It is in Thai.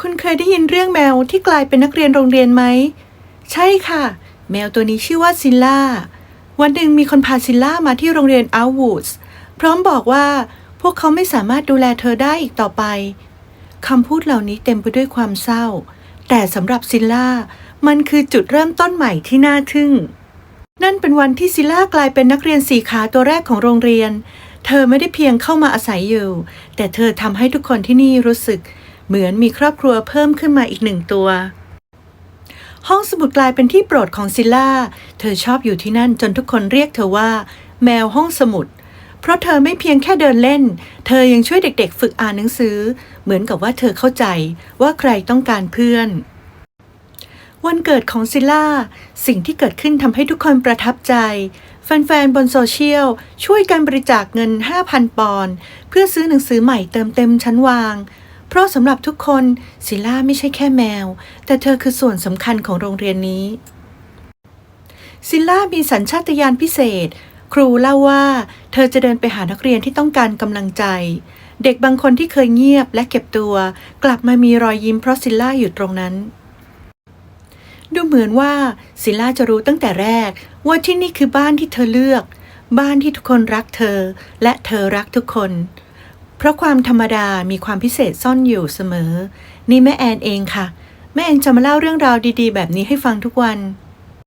คุณเคยได้ยินเรื่องแมวที่กลายเป็นนักเรียนโรงเรียนไหม ใช่ค่ะ แมวตัวนี้ชื่อว่าซิลล่า วันหนึ่งมีคนพาซิลล่ามาที่โรงเรียนอัลวูดส์พร้อมบอกว่าพวกเขาไม่สามารถดูแลเธอได้อีกต่อไปคำพูดเหล่านี้เต็มไปด้วยความเศร้า แต่สำหรับซิลล่า มันคือจุดเริ่มต้นใหม่ที่น่าทึ่ง นั่นเป็นวันที่ซิลล่ากลายเป็นนักเรียนสีขาตัวแรกของโรงเรียน เธอไม่ได้เพียงเข้ามาอาศัยอยู่ แต่เธอทำให้ทุกคนที่นี่รู้สึก เหมือนมีครอบครัวเพิ่มขึ้นมาอีกหนึ่งตัว ห้องสมุดกลายเป็นที่โปรดของซิลล่า เธอชอบอยู่ที่นั่นจนทุกคนเรียกเธอว่า แมวห้องสมุด เพราะเธอไม่เพียงแค่เดินเล่น เธอยังช่วยเด็กๆ ฝึกอ่านหนังสือ เหมือนกับว่าเธอเข้าใจว่าใครต้องการเพื่อนวันเกิดของซิลล่า สิ่งที่เกิดขึ้นทำให้ทุกคนประทับใจ แฟนๆ บนโซเชียล ช่วยกันบริจาคเงิน 5,000 ปอนด์เพื่อซื้อหนังสือใหม่เติมเต็มชั้นวาง เพราะสำหรับทุกคนซิล่าไม่ใช่แค่แมว แต่เธอคือส่วนสำคัญของโรงเรียนนี้ซิล่ามีสัญชาตญาณพิเศษ ครูเล่าว่า เธอจะเดินไปหานักเรียนที่ต้องการกำลังใจ เด็กบางคนที่เคยเงียบและเก็บตัว กลับมามีรอยยิ้มเพราะซิล่าอยู่ตรงนั้น ดูเหมือนว่าซิล่าจะรู้ตั้งแต่แรก ว่าที่นี่คือบ้านที่เธอเลือก บ้านที่ทุกคนรักเธอ และเธอรักทุกคน เพราะความธรรมดามีความพิเศษซ่อนอยู่เสมอ นี่แม่แอนเองค่ะ แม่แอนจะมาเล่าเรื่องราวดีๆ แบบนี้ให้ฟังทุกวัน